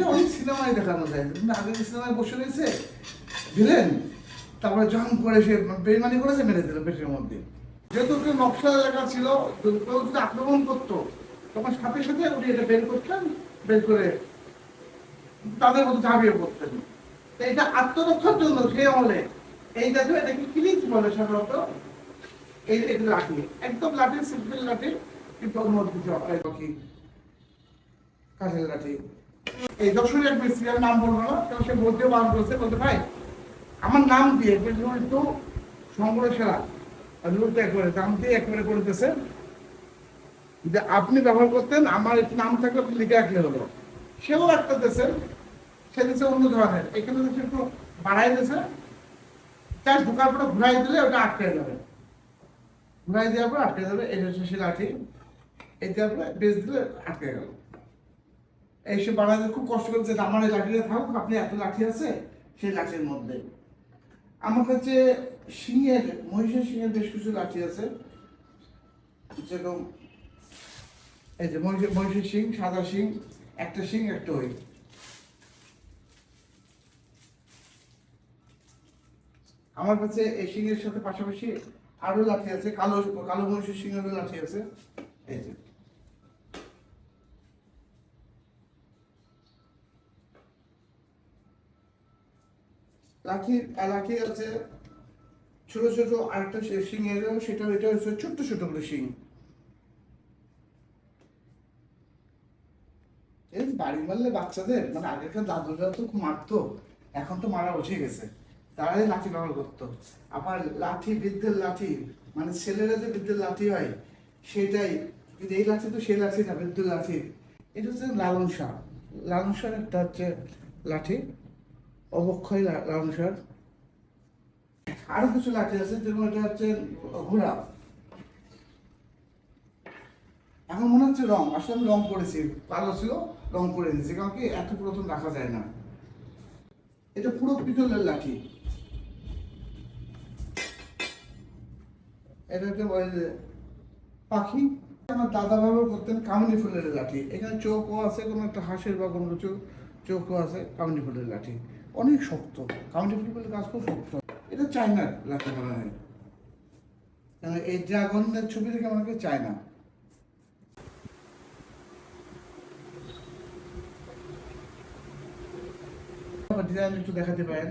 এটা অনেক সিনেমায় দেখানো যায় কিন্তু আগে সিনেমায় বসে রয়েছে দিলেন তারপরে জং করে সে বেইমানি করেছে, মেরে দিল পেটের মধ্যে। যেহেতু ওকে নকশা এলাকা ছিল কেউ যদি আক্রমণ করতো, তখন সাথে সাথে উনি এটা বের করতেন, বের করে তাদের মতো ঝাঁপিয়ে পড়তেন। তো এটা আত্মরক্ষার জন্য সে আমলে, এই জাতীয় এটাকে কিলিচ বলে সাধারণত? এই এই লাঠি, একদম লাঠি, সিম্পল লাঠি, কিন্তু মধ্যে কিছু পাখি কাঠের লাঠি। এই দর্শনের এক নাম বলব না সে বলতে বারণ করেছে বলতে ভাই, আমার নাম দিয়ে রুল টু সংগ্রহ সেরা একবারে দাম দিয়ে একবারে করতেছে যে আপনি ব্যবহার করতেন, আমার একটু নাম থাকলে আপনি লিখে রাখলে হলো। সেও একটা দেশে সে দেশে অন্য ধরনের, এখানে দেশে একটু বাড়াই দিয়েছে চাষ ঢোকার পরে ঘুরাই দিলে ওটা আটকে যাবে। ঘুরাই দেওয়ার পর আটকে যাবে এই হচ্ছে সে লাঠি এই পরে বেশ দিলে আটকে গেল। এইসব বানাতে খুব কষ্ট করছে যে আমার এই লাঠিটা থাকুক, আপনি এত লাঠি আছে, সেই লাঠির মধ্যে। আমার কাছে সিংহের, মহিষের সিংহের বেশ কিছু লাঠি আছে। যেরকম এই যে মহিষের মহিষের সিং, সাদা সিং, একটা সিং, একটা ওই আমার কাছে এই সিংহের সাথে পাশাপাশি আরও লাঠি আছে, কালো কালো মহিষের সিংহেরও লাঠি আছে। এই যে। আছে। ছোট ছোট আরেকটা শিং এর, সেটা, এটা হচ্ছে ছোট্ট ছোটগুলো শিং। বাড়ি মারলে বাচ্চাদের মানে আগেকার দাদুরা তো মারতো, এখন তো মারা উঠে গেছে। তারাই লাঠি ব্যবহার করতো। আবার লাঠি, বৃদ্ধের লাঠি মানে ছেলেরা যে বৃদ্ধের লাঠি হয়, সেটাই, কিন্তু এই লাঠি তো সেই লাঠি না, বৃদ্ধের লাঠি। এটা হচ্ছে লালন শাহ লালন শাহ একটা হচ্ছে লাঠি। অবক্ষয় লা- লালন শাহ আরও কিছু লাঠি আছে, যেমন এটা হচ্ছে ঘোড়া। এখন মনে হচ্ছে রং, আসলে আমি রং করেছি কালো ছিল, রং করে দিয়েছি কারণ কি এত পুরাতন রাখা যায় না। এটা পুরো পিতলের লাঠি। এটা হচ্ছে ওই যে পাখি। আমার দাদা ব্যবহার করতেন কামিনী ফুলের লাঠি। এখানে চৌকো আছে, কোনো একটা হাঁসের বা কোনো কিছু চৌকো আছে কামিনী ফুলের লাঠি। অনেক শক্ত। ফুলের গাছ খুব শক্ত। এটা চায়নার লাঠি মনে হয় কেন এই ড্রাগনের ছবি দেখে আমাকে চায় না ডিজাইন একটু দেখাতে পারেন।